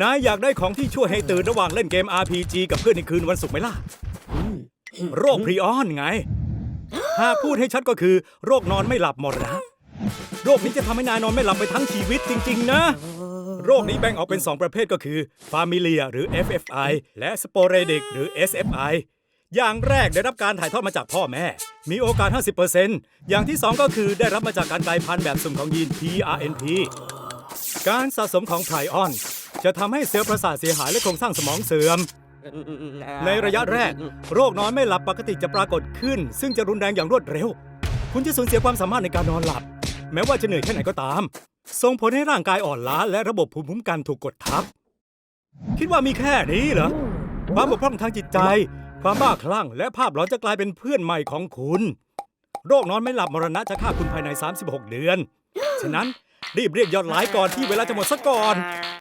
นายอยากได้ของที่ช่วยให้ตื่นระหว่างเล่นเกม RPG กับเพื่อนในคืนวันศุกร์ไหมล่ะ โรคพรีออนไง หากพูดให้ชัดก็คือ โรคนอนไม่หลับหมดนะ โรคนี้จะทำให้นายนอนไม่หลับไปทั้งชีวิตจริง ๆ นะ โรคนี้แบ่งออกเป็น 2 ประเภทก็คือ Familia หรือ FFI และ Sporadic หรือ SFI อย่างแรกได้รับการถ่ายทอดมาจากพ่อแม่ มีโอกาส 50%อย่างที่ 2 ก็คือได้รับมาจากการกลายพันธุ์แบบสุ่มของยีน PRNP การสะสมของไพรออน จะทำให้เซลล์ประสาทเสียหายและโครงสร้างสมองเสื่อม ในระยะแรก โรคนอนไม่หลับปกติจะปรากฏขึ้น ซึ่งจะรุนแรงอย่างรวดเร็ว คุณจะสูญเสียความสามารถในการนอนหลับ แม้ว่าจะเหนื่อยแค่ไหนก็ตาม ส่งผลให้ร่างกายอ่อนล้าและระบบภูมิคุ้มกันถูกกดทับ คิดว่ามีแค่นี้เหรอ ความบกพร่องทางจิตใจ ความบ้าคลั่ง และภาพหลอนจะกลายเป็นเพื่อนใหม่ของคุณ โรคนอนไม่หลับมรณะจะฆ่าคุณภายใน 36 เดือน ฉะนั้นรีบเรียกยอดไลค์ก่อนที่เวลาจะหมดซะก่อน